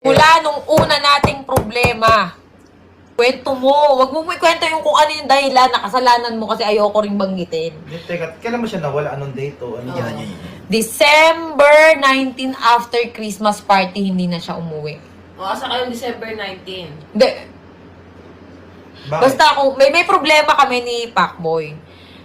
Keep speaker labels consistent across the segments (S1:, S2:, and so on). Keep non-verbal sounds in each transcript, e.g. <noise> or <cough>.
S1: Mula nung una nating problema, kwento mo. Huwag mo mo ikwento yung kung ano yung dahilan na kasalanan mo kasi ayoko ring banggitin.
S2: Hindi, Teka, kailan mo siya nawala? Anong date o ano?
S3: Yan.
S1: December 19 after Christmas party, hindi na siya umuwi.
S4: O, asa kayong December 19?
S1: Hindi.
S2: Bakit?
S1: Basta kung may may problema kami ni Pacboy.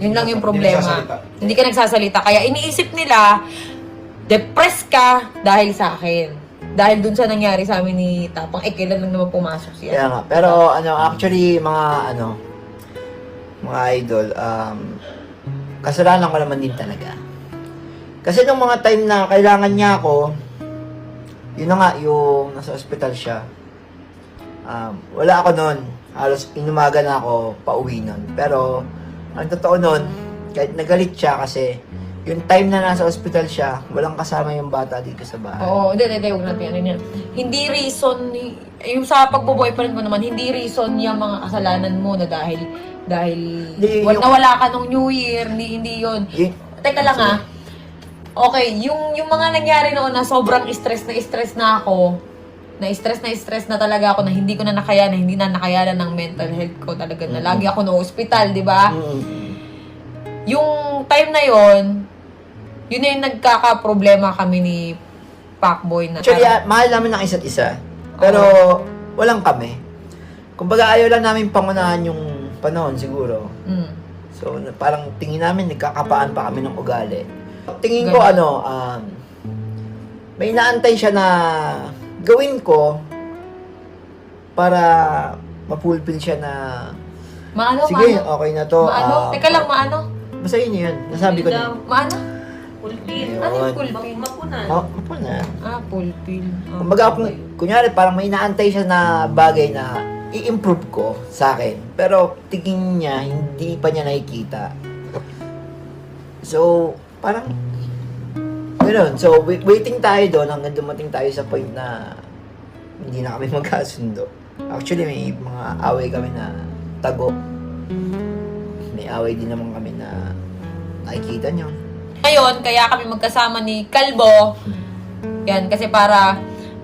S1: Yun lang yung problema. Hindi ka nagsasalita. Kaya iniisip nila, depressed ka dahil sa akin. Dahil dun sa nangyari sa amin ni Tapang, eh, kailan lang naman pumasok siya.
S3: Kaya nga. Pero ano, actually, mga ano, mga idol, um, kasalanan ko naman din talaga. Kasi nung mga time na kailangan niya ako, yun na nga, yung nasa ospital siya. Um, wala ako noon. Halos inumaga na ako pauwi noon. Pero, ang totoo noon, kahit nagalit siya kasi yung time na nasa ospital siya, walang kasama yung bata dito sa bahay.
S1: Oo, hindi, hindi, huwag natin ano yan. Hindi reason, yung sa pagbo-boyfriend mo naman, hindi reason yung mga kasalanan mo na dahil, dahil,
S3: Hindi,
S1: wal-
S3: yung-
S1: nawala ka nung New Year, hindi, hindi yun.
S3: Yun,
S1: Teka lang ah. Okay, yung yung mga nangyari noon na sobrang stress na stress na ako, na stress na stress na talaga ako na hindi ko na nakayanan, hindi na nakayanan ng mental health ko talaga na lagi ako na ospital, di ba? Yung time na yon, yun na yung nagkaka-problema kami ni Pacboy na
S3: Actually, ah, mahal namin ng isa't isa. Pero, walang kami. Kumbaga, ayaw lang namin pangunahan yung panahon siguro.
S1: Mm.
S3: So, na- parang tingin namin, nagkakapaan pa kami ng ugali. Tingin ko,
S1: Ganun.
S3: ano, um, may inaantay siya na gawin ko para mapulpil siya na
S1: Maano,
S3: sige,
S1: maano?
S3: okay na to.
S1: Maano?
S3: ah,
S1: Teka lang, maano?
S3: Basta yun yun. Nasabi ko na.
S1: Maano?
S4: Pulpin.
S3: Ayun.
S1: Ano yung pulpin?
S4: Mapunan.
S3: Oh, na.
S1: Ah, pulpil. Ah.
S3: Kumbaga, kung, kunyari, parang may inaantay siya na bagay na i-improve ko sa akin. Pero tingin niya, hindi pa niya nakikita. So, parang, ganoon. So, wait- waiting tayo doon hanggang dumating tayo sa point na hindi na kami <laughs> magkasundo. Actually, may mga away kami na tago. May away din naman kami na nakikita niyo.
S1: Ngayon, kaya kami magkasama ni Kalbo. Yan, kasi para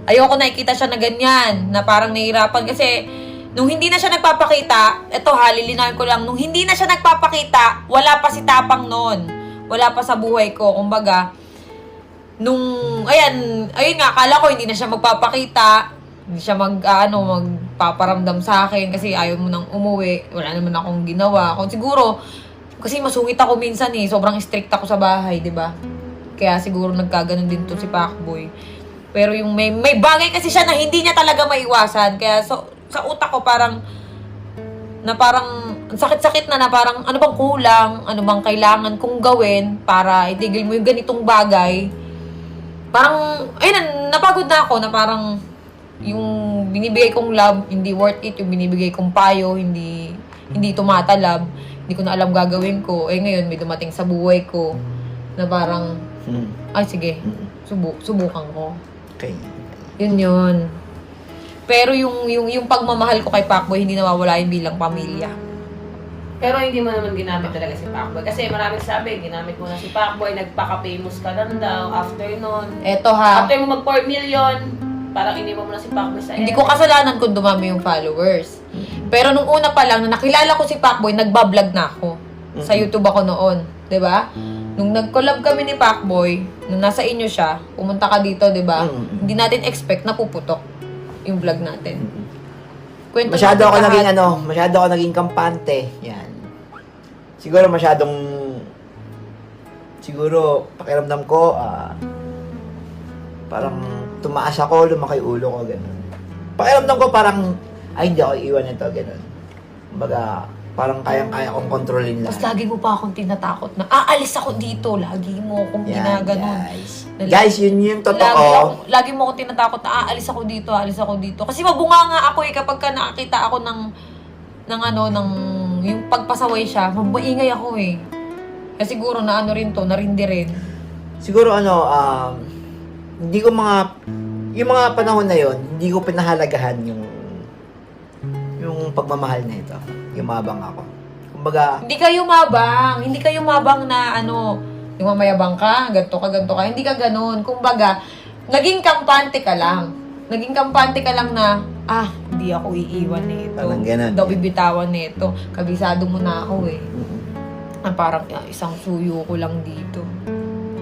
S1: ayoko nakikita siya na ganyan, na parang nahihirapan. Kasi nung hindi na siya nagpapakita, eto ha, lilinawin ko lang, nung hindi na siya nagpapakita, wala pa si Tapang noon. Wala pa sa buhay ko. Kumbaga, nung, ayan, ayun nga, akala ko hindi na siya magpapakita. Hindi siya mag, ah, ano, magpaparamdam sa akin kasi ayaw mo nang umuwi. Wala naman akong ginawa. Kung siguro, kasi masungit ako minsan eh. Sobrang strict ako sa bahay, di ba? Kaya siguro nagkaganon din to si Pacboy. Pero yung may, may bagay kasi siya na hindi niya talaga maiwasan. Kaya so, sa utak ko parang na parang ang sakit-sakit na na parang ano bang kulang, ano bang kailangan kong gawin para itigil mo yung ganitong bagay. Parang, ayun, napagod na ako na parang yung binibigay kong love, hindi worth it. Yung binibigay kong payo, hindi hindi tumatalab. Hindi ko na alam gagawin ko. Eh ngayon, may dumating sa buhay ko na parang,
S3: Hmm.
S1: ay sige, subu subukan ko.
S3: Okay.
S1: Yun yun. Pero yung, yung, yung pagmamahal ko kay Pacboy, hindi nawawala yun bilang pamilya.
S4: Pero hindi mo naman ginamit talaga si Pacboy. Kasi maraming sabi, ginamit mo na si Pacboy, nagpaka-famous ka lang daw after nun.
S1: Eto ha,
S4: After mo mag 4 million, parang iniwan mo na si Pacboy sa
S1: hindi ko kasalanan kung dumami yung followers. Pero nung una pa lang, na nakilala ko si Pacboy, nagbablog na ako. Sa YouTube ako noon. 'di ba? Nung nag-collab kami ni Pacboy, nung nasa inyo siya, pumunta ka dito, 'di ba?
S3: Mm.
S1: Hindi natin expect na puputok yung vlog natin. Kwento
S3: Masyado
S1: natin
S3: ako
S1: lahat.
S3: naging ano, masyado ako naging kampante. Yan. Siguro masyadong siguro pakiramdam ko ah parang tumaas ako, lumaki ulo ko ganun. Pakiramdam ko parang ay hindi ako iiwan nito ganun. Kumbaga parang kayang-kaya kong kontrolin
S1: Tapos
S3: lahat.
S1: lagi mo pa akong tinatakot na, aalis ako dito. Lagi mo akong
S3: Yan,
S1: ginaganon.
S3: guys. Guys, yun yung
S1: Lagi,
S3: totoo.
S1: ako, lagi mo akong tinatakot na aalis ako dito, aalis ako dito. Kasi mabunga nga ako eh kapag ka nakakita ako ng ng ano, ng yung pagpasaway siya, mabaingay ako eh. Kasi siguro na ano rin to, narindi rin.
S3: Siguro ano, um, hindi ko mga, yung mga panahon na yon hindi ko pinahalagahan yung, yung pagmamahal na ito. Yumabang ako. Kumbaga,
S1: Hindi ka yumabang, hindi ka yumabang na ano, yung mamayabang ka, ganto ka, ganto ka. Hindi ka ganun. Kumbaga, naging kampante ka lang. Naging kampante ka lang na, ah, hindi ako iiwan nito.
S3: Parang ganun.
S1: Ako bibitawan nito. Kabisado mo na ako eh. Ah, parang ah, isang suyo ko lang dito.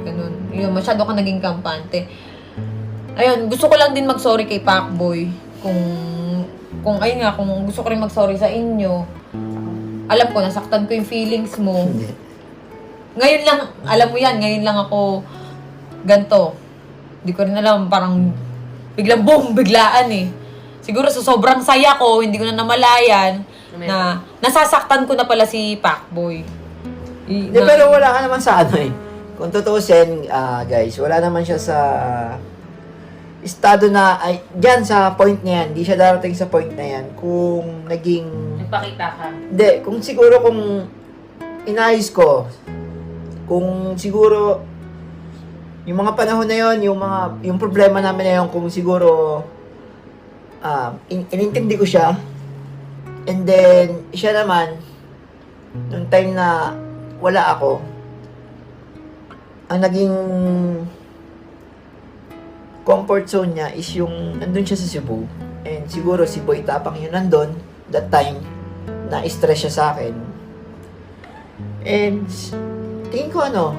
S1: Ganun. Yun, masyado ka naging kampante. Ayun, gusto ko lang din mag-sorry kay Pacboy. Kung, kung ayun nga, kung gusto ko rin mag-sorry sa inyo. Alam ko, nasaktan ko yung feelings mo. Ngayon lang, alam mo yan, ngayon lang ako ganto. Hindi ko rin alam, parang biglang boom, biglaan eh. Siguro sa sobrang saya ko, hindi ko na namalayan na nasasaktan ko na pala si Pacboy. I-
S3: Hindi,
S1: na-
S3: pero wala ka naman sa ano eh. Kung tutuusin, ah, guys, wala naman siya sa estado na, ay, dyan sa point na yan, hindi siya darating sa point na yan kung naging
S4: Nagpakita ka.
S3: Hindi, kung siguro kung inayos ko, kung siguro yung mga panahon na yon, yung mga yung problema namin na yon, kung siguro um, in, inintindi ko siya, and then siya naman, nung time na wala ako, ang naging comfort zone niya is yung nandun siya sa Cebu. And siguro si Boy Tapang yun nandun, that time, na-stress siya sa akin. And, tingin ko ano,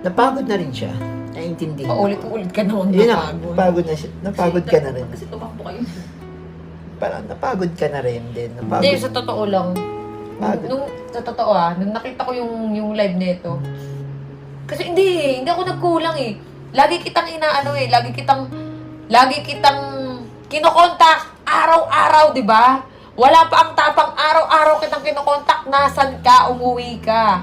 S3: napagod na rin siya. Naiintindi.
S1: Paulit-ulit ka naman
S3: Yun na,
S1: napagod.
S3: napagod na siya. Napagod ka na rin.
S4: Kasi tumakbo kayo.
S3: Parang napagod ka na rin din.
S1: Hindi,
S3: Napagod.
S1: sa totoo lang.
S3: Pagod.
S1: Nung, sa totoo ah, nung nakita ko yung, yung live nito, kasi hindi eh, hindi ako nagkulang eh. Lagi kitang inaano eh, lagi kitang, lagi kitang kinokontak araw-araw, di ba? Wala pa ang tapang araw-araw kitang kinokontak, nasan ka, umuwi ka.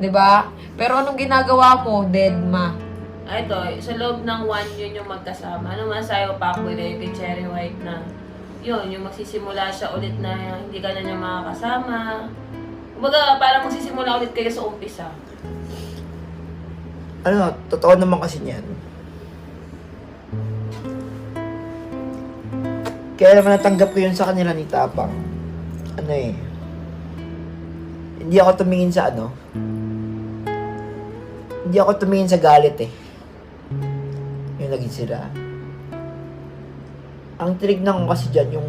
S1: Di ba? Pero anong ginagawa mo, deadma?
S4: Ah, ito, sa loob ng one yun yung magkasama. Ano masayo pa ako yung kay Cherry White na yun, yung magsisimula siya ulit na hindi ka na niya makakasama. Kumbaga, parang magsisimula ulit kayo sa umpisa.
S3: Ano, totoo naman kasi niyan. Kaya naman natanggap ko yun sa kanila ni Tapang. Ano eh. Hindi ako tumingin sa ano. Hindi ako tumingin sa galit eh. Yung naging sila. Ang tinignan ko kasi dyan yung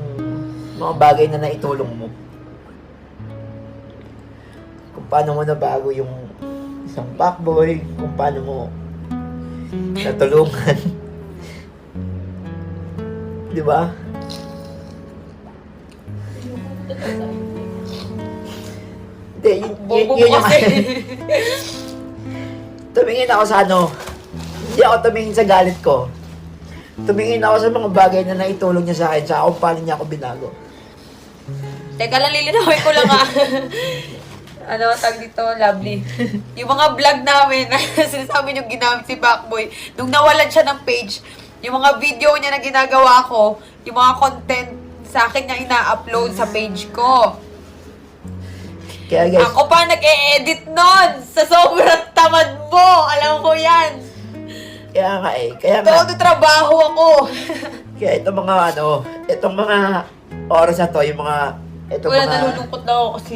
S3: mga bagay na naitulong mo. Kung paano mo nabago yung isang backboy, kung paano mo natulungan. <laughs> Di ba? Hindi, yun, yun, yun
S1: kasi. <laughs> <laughs>
S3: tumingin ako sa ano, hindi ako tumingin sa galit ko. Tumingin ako sa mga bagay na naitulong niya sa akin, sa kung paano niya ako binago.
S1: Teka lang, lilinawin ko lang ah. <laughs> ano, tag dito, lovely. <laughs> yung mga vlog namin, <laughs> sinasabi yung ginamit si Backboy, nung nawalan siya ng page, yung mga video niya na ginagawa ko, yung mga content sa akin niya ina-upload sa page ko.
S3: Kaya guys,
S1: Ako pa nag-e-edit nun sa sobrang tamad mo. Alam ko yan.
S3: kaya nga eh, kaya nga,
S1: Todo trabaho ako.
S3: kaya itong mga ano, itong mga oras na to, yung mga, itong
S1: Wala,
S3: mga,
S1: nalulungkot na ako kasi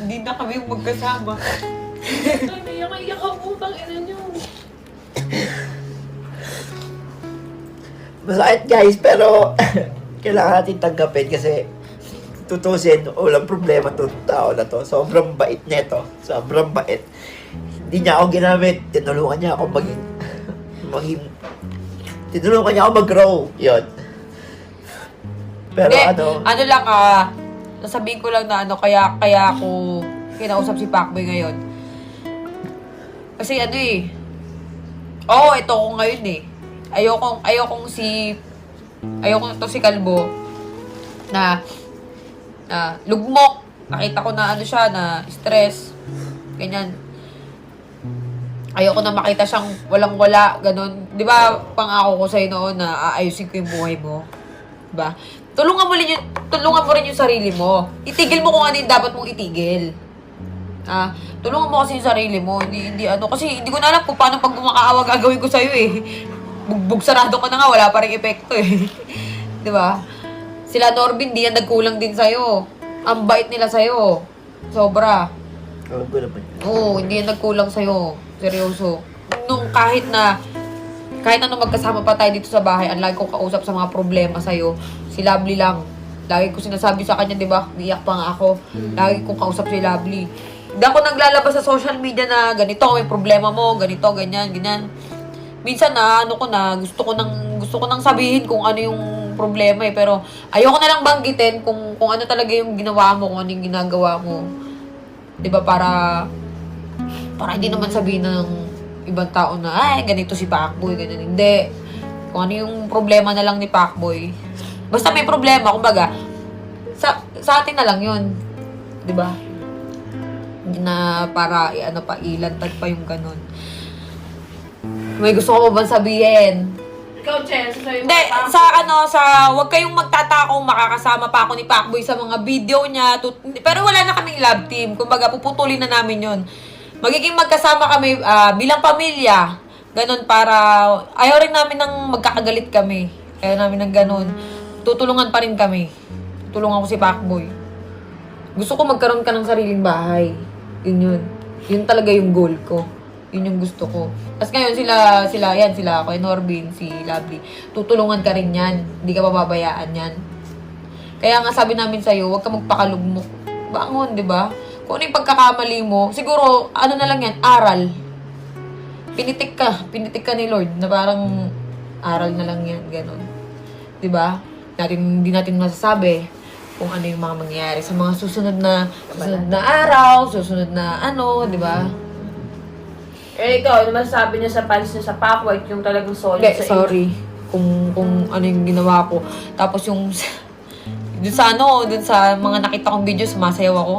S1: hindi na kami magkasama.
S4: Ito, naiyak iyak ang utang ina niyo.
S3: masakit guys, pero <laughs> kailangan natin tanggapin kasi tutusin, walang problema to tao na to. Sobrang bait nito. Sobrang bait. Hindi niya ako ginamit. Tinulungan niya ako maging, <laughs> maging, tinulungan niya ako mag-grow. Yun. Pero
S1: Hindi,
S3: ano,
S1: ano lang ah, sasabihin ko lang na ano, kaya, kaya ako kinausap si Pacboy ngayon. Kasi ano eh, oo, oh, ito ko ngayon eh. Ayokong, ayokong si, ayokong to si Kalbo. na na lugmok. Nakita ko na ano siya, na stress. Ganyan. Ayoko na makita siyang walang-wala, ganun. Di ba, pangako ko sa'yo noon na aayusin ko yung buhay mo. Di ba? Tulungan mo rin yung, tulungan mo rin yung sarili mo. Itigil mo kung ano yung dapat mong itigil. Ah, tulungan mo kasi yung sarili mo. Hindi, hindi ano, kasi hindi ko na alam kung paano pag kumakaawa gagawin ko sa'yo eh. Bugbog sarado ka na nga, wala pa rin epekto eh. <laughs> Di ba? Sila Norbin, di yan nagkulang din sa'yo. Ang bait nila sa'yo. Sobra.
S3: Huwag ko.
S1: Oo, hindi yan nagkulang sa'yo. Seryoso. Nung kahit na, kahit ano magkasama pa tayo dito sa bahay, ang lagi kong kausap sa mga problema sa'yo, si Lovely lang. Lagi ko sinasabi sa kanya, di ba? Niyak pa nga ako. Lagi kong kausap si Lovely. Hindi ako naglalabas sa social media na ganito, may problema mo, ganito, ganyan, ganyan. Minsan na, ano ko na, gusto ko nang, gusto ko nang sabihin kung ano yung problema eh. Pero ayoko na lang banggitin kung, kung ano talaga yung ginawa mo, kung ano yung ginagawa mo. Ba, para, para hindi naman sabihin ng ibang tao na, ay, ganito si Pacboy, ganyan. Hindi. Kung ano yung problema na lang ni Pacboy. Basta may problema, kumbaga, sa, sa atin na lang yun. Ba? Hindi na para, i- ano pa, ilantad pa yung ganun. May gusto ko ba bang sabihin?
S4: Ikaw, Chen, sasabihin mo
S1: Hindi, sa ano, sa, wag kayong magtatakong makakasama pa ako ni Pacboy sa mga video niya. Tut- pero wala na kaming love team. Kumbaga, puputulin na namin yon Magiging magkasama kami ah, bilang pamilya. Ganon para, ayaw rin namin ng magkakagalit kami. Ayaw namin ng ganon. Tutulungan pa rin kami. Tulungan ko si Pacboy. Gusto ko magkaroon ka ng sariling bahay. Yun yun. Yun talaga yung goal ko. Yun yung gusto ko. Tapos ngayon sila, sila, yan, sila ako, Norbin, si Lovely. Tutulungan ka rin yan. Hindi ka pababayaan yan. Kaya nga sabi namin sa'yo, huwag ka magpakalugmok. Bangon, di ba? Kung ano yung pagkakamali mo, siguro, ano na lang yan, aral. Pinitik ka. Pinitik ka ni Lord na parang aral na lang yan, ganon. Di ba? Natin, hindi natin masasabi kung ano yung mga mangyayari sa mga susunod na susunod na araw, susunod na ano, di ba?
S4: Eh, ikaw, ano masasabi niya sa fans niya sa Packwhite, yung talagang solid
S1: Hindi,
S4: sa
S1: sorry. Kung, kung ano yung ginawa ko. Tapos yung, <laughs> dun sa ano, dun sa mga nakita kong video, sumasayaw ako.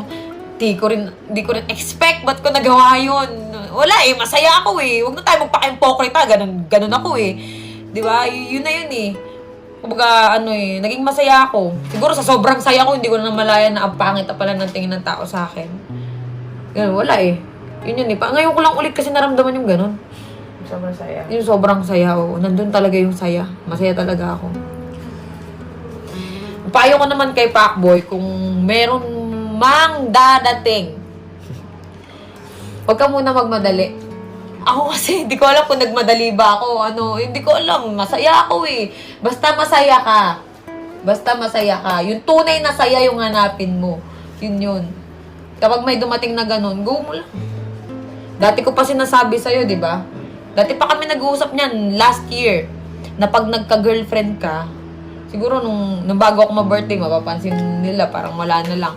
S1: Di ko rin, di ko rin expect, ba't ko nagawa yun? Wala eh, masaya ako eh. Huwag na tayo magpaka-impokrita, ganun, ganun ako eh. Di ba? Y- yun na yun eh. Kumbaga, ano eh, naging masaya ako. Siguro sa sobrang saya ko, hindi ko na namalayan na ang pangit na pala ng tingin ng tao sa akin. Ganun, wala eh. Yun yun eh. Pa, ngayon ko lang ulit kasi naramdaman yung ganun.
S4: Sobrang saya.
S1: Yung sobrang saya, oo. Nandun talaga yung saya. Masaya talaga ako. Payo ko naman kay Pacboy, kung meron mang dadating, huwag ka muna magmadali. Ako kasi, <laughs> hindi ko alam kung nagmadali ba ako. Ano, hindi ko alam. Masaya ako eh. Basta masaya ka. Basta masaya ka. Yung tunay na saya yung hanapin mo. Yun yun. Kapag may dumating na ganun, go mo lang. Dati ko pa sinasabi sa'yo, di ba? Dati pa kami nag-uusap niyan last year. Na pag nagka-girlfriend ka, siguro nung, nung bago ako ma-birthday, mapapansin nila, parang wala na lang.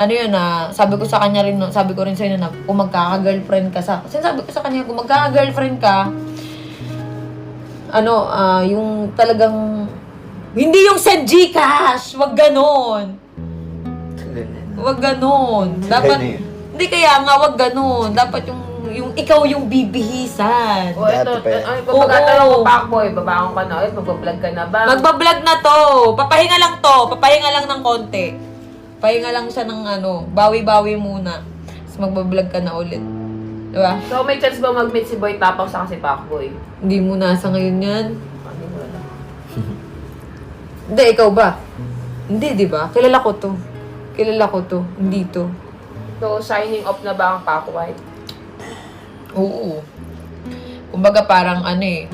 S1: Ano yun na, sabi ko sa kanya rin, sabi ko rin sa'yo na, kung magkaka-girlfriend ka sa, kasi sabi ko sa kanya, kung magkaka-girlfriend ka, ano, ah, yung talagang, hindi yung send Gcash, wag ganon. Wag ganon. Dapat. Hindi kaya nga, wag ganon. Dapat yung, yung ikaw yung bibihisan.
S4: O, ito,
S3: Dati pa yan.
S4: ay, pagkakatanong
S1: Oo.
S4: ko, Pacboy, babangon ka na ulit, mag-vlog ka na ba?
S1: Magbablog na to. Papahinga lang to. Papahinga lang ng konti. Pahinga lang siya ng ano, bawi-bawi muna. Tapos magbablog ka na ulit. Diba?
S4: so, may chance ba mag-meet si Boy Tapang sa si Pacboy?
S1: Hindi mo nasa ngayon yan.
S4: Ano mo alam?
S1: Hindi, ikaw ba? Hindi, di ba? Kilala ko to. Kilala ko to. Hindi to.
S4: So, signing off na ba ang Packwhite?
S1: Oo. Kumbaga parang ano eh.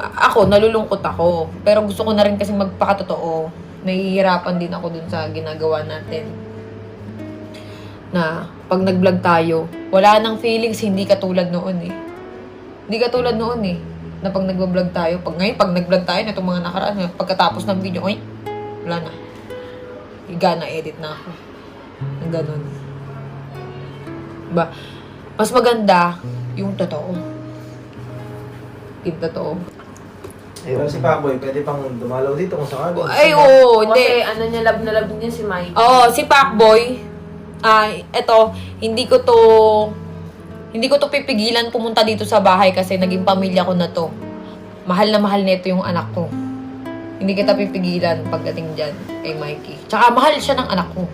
S1: a- Ako, nalulungkot ako. Pero gusto ko na rin kasi magpakatotoo. Nahihirapan din ako dun sa ginagawa natin. Na pag nag-vlog tayo, wala nang feelings, hindi katulad noon eh. Hindi katulad noon eh. Na pag nag-vlog tayo, pag ngayon, pag nag-vlog tayo, na itong mga nakaraan, eh, pagkatapos ng video, oy, wala na. Higa na, edit na ako. Ang ganun. Diba? Mas maganda yung totoo. Yung totoo.
S2: Pero si Paboy, pwede pang dumalaw dito kung sakali.
S1: Ay, oo, hindi.
S4: Kasi ano niya, love na love niya si Mike.
S1: Oo, si Pacboy, ay, eto, hindi ko to, hindi ko to pipigilan pumunta dito sa bahay kasi naging pamilya ko na to. Mahal na mahal nito yung anak ko. Hindi kita pipigilan pagdating dyan kay Mikey. Tsaka mahal siya ng anak ko.